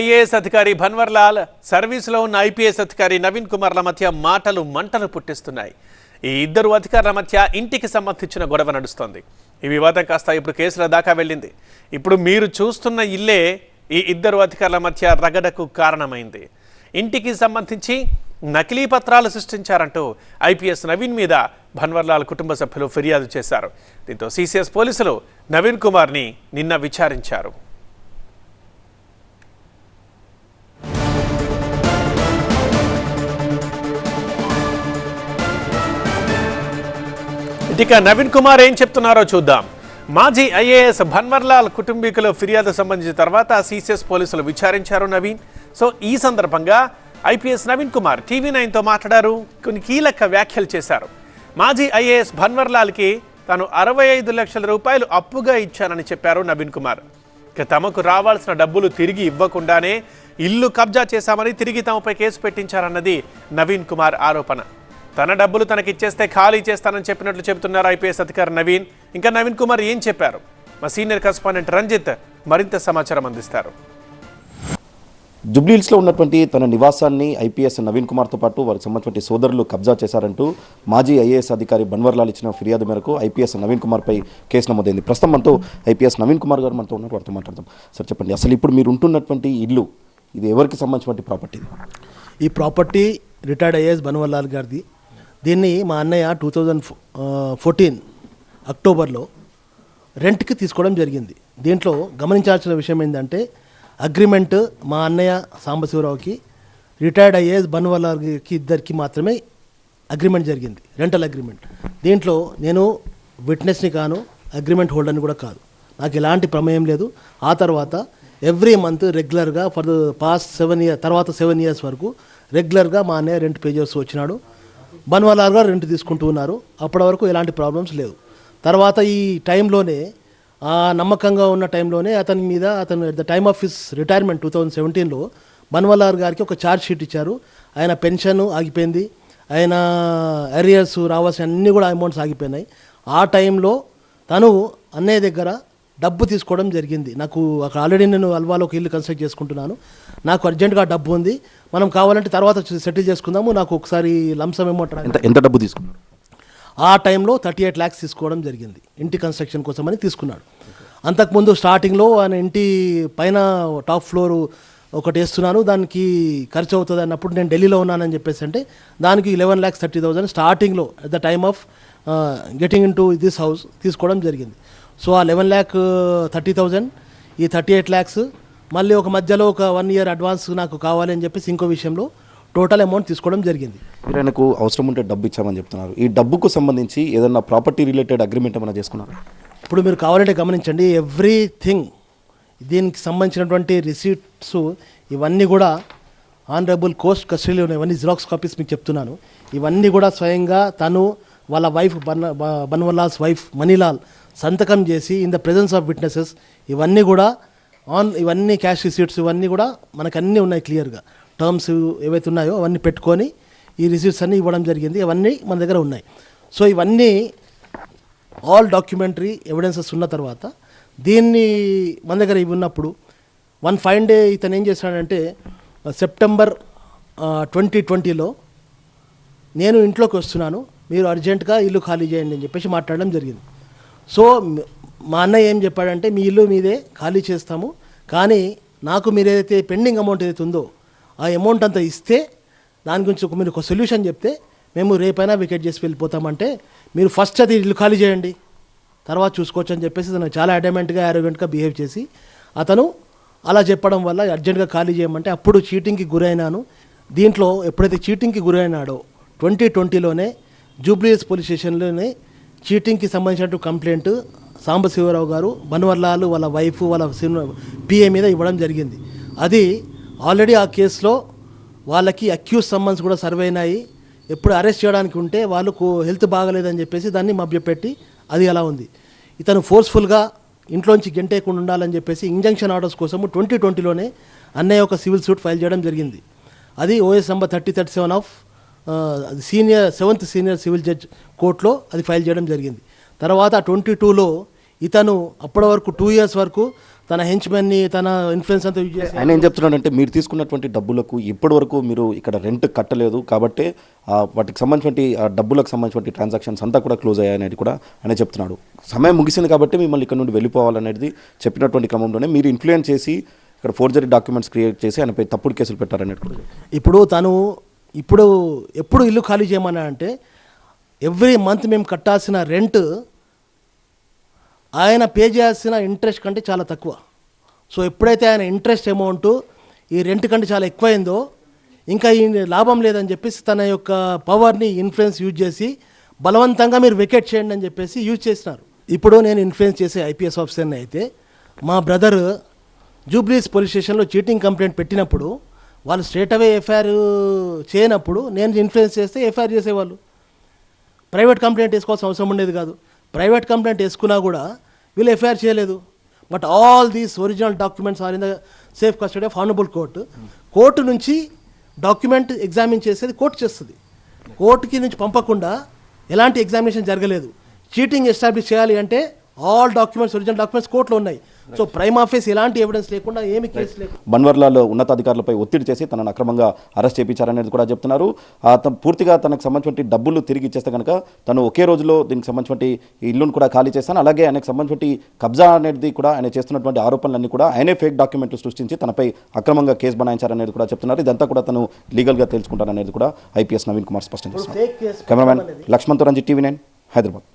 IAS అధికారి భన్వర్లాల్ సర్వీసులో ఉన్న IPS అధికారి నవీన్ కుమార్ల మధ్య మాటలు మంటలు పుట్టిస్తున్నాయి. ఈ ఇద్దరు అధికారుల మధ్య ఇంటికి సంబంధించిన గొడవ నడుస్తోంది. ఈ వివాదం కాస్త ఇప్పుడు కేసుల దాకా వెళ్ళింది. ఇప్పుడు మీరు చూస్తున్న ఇల్లే ఈ ఇద్దరు అధికారుల మధ్య రగడకు కారణమైంది. ఇంటికి సంబంధించి నకిలీ పత్రాలు సృష్టించారంటూ ఐపీఎస్ నవీన్ మీద భన్వర్లాల్ కుటుంబ సభ్యులు ఫిర్యాదు చేశారు. దీంతో సీసీఎస్ పోలీసులు నవీన్ కుమార్ని నిన్న విచారించారు. ఇక నవీన్ కుమార్ ఏం చెప్తున్నారో చూద్దాం. మాజీ ఐఏఎస్ భన్వర్లాల్ కుటుంబీకుల ఫిర్యాదు సంబంధించిన తర్వాత సీసీఎస్ పోలీసులు విచారించారు నవీన్. సో ఈ సందర్భంగా ఐపీఎస్ నవీన్ కుమార్ టీవీ నైన్తో మాట్లాడారు. కొన్ని కీలక వ్యాఖ్యలు చేశారు. మాజీ ఐఏఎస్ భన్వర్లాల్కి తాను అరవై ఐదు లక్షల రూపాయలు అప్పుగా ఇచ్చానని చెప్పారు నవీన్ కుమార్. ఇక తమకు రావాల్సిన డబ్బులు తిరిగి ఇవ్వకుండానే ఇల్లు కబ్జా చేశామని తిరిగి తమపై కేసు పెట్టించారన్నది నవీన్ కుమార్ ఆరోపణ. తన డబ్బులు తనకిచ్చేస్తే ఖాళీ చేస్తానని చెప్పినట్లు చెబుతున్నారు ఐపీఎస్ అధికారి నవీన్. ఇంకా నవీన్ కుమార్ ఏం చెప్పారు? మా సీనియర్ కరెస్పాండెంట్ రంజిత్ మరింత సమాచారం అందిస్తారు. జుబ్లీహిల్స్లో ఉన్నటువంటి తన నివాసాన్ని ఐపీఎస్ నవీన్ కుమార్తో పాటు వారికి సంబంధించిన సోదరులు కబ్జా చేశారంటూ మాజీ ఐఏఎస్ అధికారి బన్వర్లాల్ ఇచ్చిన ఫిర్యాదు మేరకు ఐపీఎస్ నవీన్ కుమార్పై కేసు నమోదైంది. ప్రస్తుతం మనతో ఐపీఎస్ నవీన్ కుమార్ గారు మనతో ఉన్నారు. వారితో మాట్లాడదాం. సార్ చెప్పండి. అసలు ఇప్పుడు మీరు ఉంటున్నటువంటి ఇల్లు ఇది ఎవరికి సంబంధించినటువంటి ప్రాపర్టీ? ఈ ప్రాపర్టీ రిటైర్డ్ ఐఏఎస్ బన్వల్లాల్ గారిది. దీన్ని మా అన్నయ్య టూ థౌజండ్ ఫోర్టీన్ అక్టోబర్లో రెంట్కి తీసుకోవడం జరిగింది. దీంట్లో గమనించాల్సిన విషయం ఏంటంటే అగ్రిమెంట్ మా అన్నయ్య సాంబశివరావుకి రిటైర్డ్ ఐఏఎస్ బన్వల్కి ఇద్దరికి మాత్రమే అగ్రిమెంట్ జరిగింది రెంటల్ అగ్రిమెంట్. దీంట్లో నేను విట్నెస్ని కాను అగ్రిమెంట్ హోల్డర్ని కూడా కాదు. నాకు ఎలాంటి ప్రమేయం లేదు. ఆ తర్వాత ఎవ్రీ మంత్ రెగ్యులర్గా for the past seven year తర్వాత సెవెన్ ఇయర్స్ వరకు రెగ్యులర్గా మా అన్నయ్య రెంట్ పే చేస్తూ వచ్చినాడు. బన్వాలార్ గారు రెంట్ తీసుకుంటూ ఉన్నారు. అప్పటి వరకు ఎలాంటి ప్రాబ్లమ్స్ లేవు. తర్వాత ఈ టైంలోనే ఆ నమ్మకంగా ఉన్న టైంలోనే అతని మీద అతను at the time of his retirement two thousand సెవెంటీన్లో బన్వాలాల్ గారికి ఒక ఛార్జ్ షీట్ ఇచ్చారు. ఆయన పెన్షన్ ఆగిపోయింది. ఆయన అరియర్స్ రావాల్సిన అన్నీ కూడా అమౌంట్స్ ఆగిపోయినాయి. ఆ టైంలో తను అన్నయ్య దగ్గర డబ్బు తీసుకోవడం జరిగింది. నాకు అక్కడ ఆల్రెడీ నేను అల్వాలో ఒక ఇల్లు కన్స్ట్రక్ట్ చేసుకుంటున్నాను. నాకు అర్జెంటుగా డబ్బు ఉంది. మనం కావాలంటే తర్వాత సెటిల్ చేసుకుందాము. నాకు ఒకసారి లంసం అమౌంట్ ఎంత ఎంత డబ్బు తీసుకున్నారు? ఆ టైంలో థర్టీ ఎయిట్ ల్యాక్స్ తీసుకోవడం జరిగింది. ఇంటి కన్స్ట్రక్షన్ కోసం అని తీసుకున్నాడు. అంతకుముందు స్టార్టింగ్లో ఆయన ఇంటి పైన టాప్ ఫ్లోర్ ఒకటి వేస్తున్నాను. దానికి ఖర్చు అవుతుంది అన్నప్పుడు నేను ఢిల్లీలో ఉన్నానని చెప్పేసి అంటే దానికి లెవెన్ ల్యాక్స్ థర్టీ థౌసండ్ స్టార్టింగ్లో at the time of getting into this house తీసుకోవడం జరిగింది. సో ఆ లెవెన్ ల్యాక్ థర్టీ థౌజండ్ ఈ థర్టీ ఎయిట్ ల్యాక్స్ మళ్ళీ ఒక మధ్యలో ఒక వన్ ఇయర్ అడ్వాన్స్ నాకు కావాలి అని చెప్పేసి ఇంకో విషయంలో టోటల్ అమౌంట్ తీసుకోవడం జరిగింది. మీరు ఆయనకు అవసరం ఉంటే డబ్బు ఇచ్చామని చెప్తున్నారు. ఈ డబ్బుకు సంబంధించి ఏదన్నా ప్రాపర్టీ రిలేటెడ్ అగ్రిమెంట్ ఏమైనా చేసుకున్నారు? ఇప్పుడు మీరు కావాలంటే గమనించండి ఎవ్రీథింగ్ దీనికి సంబంధించినటువంటి రిసీట్స్ ఇవన్నీ కూడా ఆనరబుల్ కోస్ట్ కస్టడీలో ఉన్నాయి ఇవన్నీ జిరాక్స్ కాపీస్ మీకు చెప్తున్నాను. ఇవన్నీ కూడా స్వయంగా తను వాళ్ళ వైఫ్ బన్ బ- బన్వల్లాల్స్ వైఫ్ మనీలాల్ సంతకం చేసి in the presence of witnesses ఇవన్నీ కూడా ఆన్ ఇవన్నీ క్యాష్ రిసీట్స్ ఇవన్నీ కూడా మనకు అన్నీ ఉన్నాయి క్లియర్గా టర్మ్స్ ఏవైతే ఉన్నాయో అవన్నీ పెట్టుకొని ఈ రిసీట్స్ అన్నీ ఇవ్వడం జరిగింది. ఇవన్నీ మన దగ్గర ఉన్నాయి. సో ఇవన్నీ ఆల్ డాక్యుమెంటరీ ఎవిడెన్సెస్ ఉన్న తర్వాత దీన్ని మన దగ్గర ఇవి ఉన్నప్పుడు వన్ ఫైవ్ డే ఇతను ఏం చేశాడంటే సెప్టెంబర్ ట్వంటీ ట్వంటీలో నేను ఇంట్లోకి వస్తున్నాను. మీరు అర్జెంటుగా ఇల్లు ఖాళీ చేయండి అని చెప్పేసి మాట్లాడడం జరిగింది. సో మా అన్నయ్య ఏం చెప్పాడంటే మీ ఇల్లు మీదే ఖాళీ చేస్తాము కానీ నాకు మీరు ఏదైతే పెండింగ్ అమౌంట్ ఏదైతే ఉందో ఆ అమౌంట్ అంతా ఇస్తే దాని గురించి ఒక మీరు ఒక సొల్యూషన్ చెప్తే మేము రేపైనా వికెట్ చేసి వెళ్ళిపోతామంటే మీరు ఫస్ట్ అది ఇల్లు ఖాళీ చేయండి తర్వాత చూసుకోవచ్చు అని చెప్పేసి తను చాలా అడమెంట్గా అరోగెంట్గా బిహేవ్ చేసి అతను అలా చెప్పడం వల్ల అర్జెంట్గా ఖాళీ చేయమంటే అప్పుడు చీటింగ్కి గురైనాను. దీంట్లో ఎప్పుడైతే చీటింగ్కి గురైనాడో ట్వంటీ ట్వంటీలోనే జూబ్లీస్ పోలీస్ స్టేషన్లోనే చీటింగ్కి సంబంధించినట్టు కంప్లైంట్ సాంబశివరావు గారు బన్వర్లాలు వాళ్ళ వైఫ్ వాళ్ళ పిఏ మీద ఇవ్వడం జరిగింది. అది ఆల్రెడీ ఆ కేసులో వాళ్ళకి అక్యూజ్ సమ్మన్స్ కూడా సర్వే అయినాయి. ఎప్పుడు అరెస్ట్ చేయడానికి ఉంటే వాళ్ళకు హెల్త్ బాగలేదని చెప్పేసి దాన్ని మభ్యపెట్టి అది అలా ఉంది. ఇతను ఫోర్స్ఫుల్గా ఇంట్లోంచి గెంటేయకుండా ఉండాలని చెప్పేసి ఇంజంక్షన్ ఆర్డర్స్ కోసము ట్వంటీ ట్వంటీలోనే అన్నయ్య ఒక సివిల్ సూట్ ఫైల్ చేయడం జరిగింది. అది OS number thirty thirty seven of senior seventh senior civil judge కోర్టులో అది ఫైల్ చేయడం జరిగింది. తర్వాత ట్వంటీ టూలో ఇతను అప్పటి వరకు టూ ఇయర్స్ వరకు తన హెంచ్మెన్ని తన ఇన్ఫ్లుయెన్స్ అంతా యూజ్ చేసి ఆయన ఏం చెప్తున్నాడంటే మీరు తీసుకున్నటువంటి డబ్బులకు ఇప్పటి వరకు మీరు ఇక్కడ రెంట్ కట్టలేదు కాబట్టి ఆ, వాటికి సంబంధించిన ఆ డబ్బులకు సంబంధించిన ట్రాన్సాక్షన్స్ అంతా కూడా క్లోజ్ అయ్యాయనేది కూడా ఆయన చెప్తున్నాడు. సమయం ముగిసింది కాబట్టి మిమ్మల్ని ఇక్కడ నుండి వెళ్ళిపోవాలనేది చెప్పినటువంటి క్రమంలోనే మీరు ఇన్ఫ్లుయెన్స్ చేసి ఇక్కడ ఫోర్జరీ డాక్యుమెంట్స్ క్రియేట్ చేసి ఆయనపై తప్పుడు కేసులు పెట్టారనేది ఇప్పుడు తను ఇప్పుడు ఎప్పుడు ఇల్లు ఖాళీ చేయమన్నా అంటే ఎవ్రీ మంత్ మేము కట్టాల్సిన రెంట్ ఆయన పే చేయాల్సిన ఇంట్రెస్ట్ కంటే చాలా తక్కువ. సో ఎప్పుడైతే ఆయన ఇంట్రెస్ట్ అమౌంట్ ఈ రెంట్ కంటే చాలా ఎక్కువైందో ఇంకా ఈ లాభం లేదని చెప్పేసి తన యొక్క పవర్ని ఇన్ఫ్లుయెన్స్ యూజ్ చేసి బలవంతంగా మీరు వెకేట్ చేయండి అని చెప్పేసి యూజ్ చేసినారు. ఇప్పుడు నేను ఇన్ఫ్లుయెన్స్ చేసే ఐపీఎస్ ఆఫీసర్ని అయితే మా బ్రదర్ జూబ్లీస్ పోలీస్ స్టేషన్లో చీటింగ్ కంప్లైంట్ పెట్టినప్పుడు వాళ్ళు స్ట్రేట్ అవే ఎఫ్ఐఆర్ చేయనప్పుడు నేను ఇన్ఫ్లుయెన్స్ చేస్తే ఎఫ్ఐఆర్ చేసేవాళ్ళు. ప్రైవేట్ కంప్లైంట్ వేసుకోవాల్సిన అవసరం ఉండేది కాదు. ప్రైవేట్ కంప్లైంట్ వేసుకున్నా కూడా వీళ్ళు ఎఫ్ఐఆర్ చేయలేదు. But all these original documents are in the safe custody of honourable court court నుంచి డాక్యుమెంట్ ఎగ్జామిన్ చేసేది కోర్టు చేస్తుంది. కోర్టుకి నుంచి పంపకుండా ఎలాంటి ఎగ్జామినేషన్ జరగలేదు. చీటింగ్ ఎస్టాబ్లిష్ చేయాలి అంటే ఆల్ డాక్యుమెంట్స్ ఒరిజినల్ డాక్యుమెంట్స్ కోర్టులో ఉన్నాయి. సో ప్రైమ్ ఆఫీస్ ఎలాంటి ఎవిడెన్స్ లేకుండా ఏమి కేసు లేకుండా. బన్వర్లాలో ఉన్నతాధికారులపై ఒత్తిడి చేసి తనను అక్రమంగా అరెస్ట్ చేయించారనేది కూడా చెప్తున్నారు. పూర్తిగా తనకు సంబంధించిన డబ్బులు తిరిగి ఇచ్చేస్తే కనుక తను ఒకే రోజులో దీనికి సంబంధించిన ఇల్లును కూడా ఖాళీ చేస్తాను అలాగే ఆయనకు సంబంధించిన కబ్జా అనేది కూడా ఆయన చేస్తున్నటువంటి ఆరోపణలన్నీ కూడా ఆయనే ఫేక్ డాక్యుమెంట్లు సృష్టించి తనపై అక్రమంగా కేసు బనాయించారనేది కూడా చెప్తున్నారు. ఇదంతా కూడా తను లీగల్గా తెలుసుకుంటారనేది కూడా ఐపీఎస్ నవీన్ కుమార్ స్పష్టం చేస్తున్నారు. Cameraman Lakshman Ranjith TV nine Hyderabad.